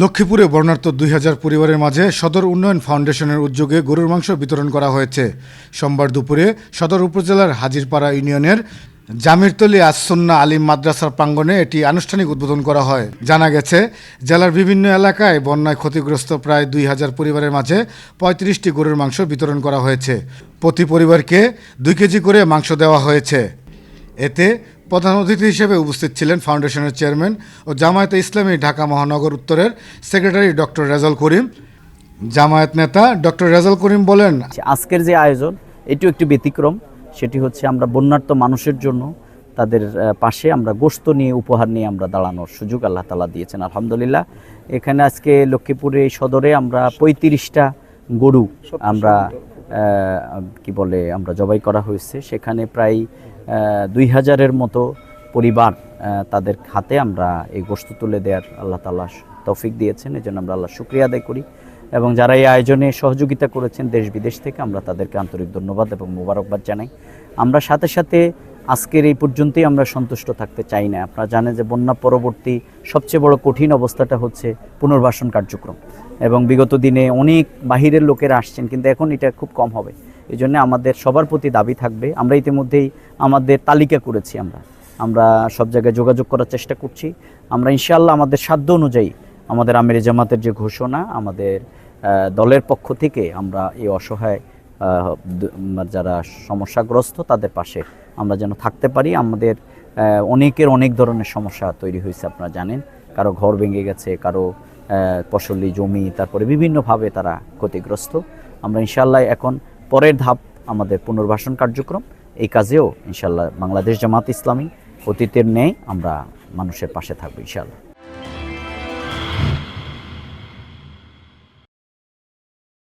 লক্ষ্মীপুরে বর্ণার্থ দুই হাজার পরিবারের মাঝে সদর উন্নয়ন ফাউন্ডেশনের উদ্যোগে গরুর মাংস বিতরণ করা হয়েছে। সোমবার দুপুরে সদর উপজেলার হাজিরপাড়া ইউনিয়নের জামিরতলি আসন্না আলিম মাদ্রাসার প্রাঙ্গণে এটি আনুষ্ঠানিক উদ্বোধন করা হয়। জানা গেছে, জেলার বিভিন্ন এলাকায় বন্যায় ক্ষতিগ্রস্ত প্রায় দুই হাজার পরিবারের মাঝে পঁয়ত্রিশটি গরুর মাংস বিতরণ করা হয়েছে। প্রতি পরিবারকে দুই কেজি করে মাংস দেওয়া হয়েছে। এতে প্রধান অতিথি হিসেবে উপস্থিত ছিলেন ফাউন্ডেশনের চেয়ারম্যান ও জামায়াতে ইসলামী ঢাকা মহানগর উত্তরের সেক্রেটারি ডক্টর রেজাল করিম। জামায়াত নেতা ডক্টর রেজাল করিম বলেন আজকের যে আয়োজন এটিও একটি ব্যতিক্রম। সেটি হচ্ছে আমরা বন্যার্থ মানুষের জন্য তাদের পাশে আমরা গোস্ত নিয়ে উপহার নিয়ে আমরা দাঁড়ানোর সুযোগ আল্লাহ তালা দিয়েছেন। আলহামদুলিল্লাহ এখানে আজকে লক্ষ্মীপুরে সদরে আমরা পঁয়ত্রিশটা গরু আমরা কি বলে, আমরা জবাই করা হয়েছে। সেখানে প্রায় দুই হাজারের মতো পরিবার তাদের হাতে আমরা এই গোস্ত তুলে দেওয়ার আল্লাহ তালা তৌফিক দিয়েছেন। এই জন্য আমরা আল্লাহ শুক্রিয়া আদায় করি। এবং যারা এই আয়োজনে সহযোগিতা করেছেন দেশ বিদেশ থেকে, আমরা তাদেরকে আন্তরিক ধন্যবাদ এবং মোবারকবাদ জানাই। আমরা সাথে সাথে আজকের এই পর্যন্তই আমরা সন্তুষ্ট থাকতে চাই না। আপনারা জানেন যে বন্যা পরবর্তী সবচেয়ে বড় কঠিন অবস্থাটা হচ্ছে পুনর্বাসন কার্যক্রম। এবং বিগত দিনে অনেক বাহিরের লোকেরা আসছেন কিন্তু এখন এটা খুব কম হবে। এই জন্য আমাদের সবার প্রতি দাবি থাকবে আমরা ইতিমধ্যেই আমাদের তালিকা করেছি আমরা। আমরা সব জায়গায় যোগাযোগ করার চেষ্টা করছি। আমরা ইনশাল্লাহ আমাদের সাধ্য অনুযায়ী আমাদের আমির জামাতের যে ঘোষণা আমাদের দলের পক্ষ থেকে আমরা এই অসহায় উম, যারা সমস্যাগ্রস্ত তাদের পাশে আমরা যেন থাকতে পারি। আমাদের অনেকের অনেক ধরনের সমস্যা তৈরি হয়েছে আপনারা জানেন। কারও ঘর ভেঙে গেছে কারও ফসলি জমি, তারপরে বিভিন্নভাবে তারা ক্ষতিগ্রস্ত। আমরা ইনশাল্লাহ এখন পরের ধাপ আমাদের পুনর্বাসন কার্যক্রম। এই কাজেও ইনশাল্লাহ বাংলাদেশ জামাত ইসলামী অতীতের ন্যায় আমরা মানুষের পাশে থাকব ইনশাল্লাহ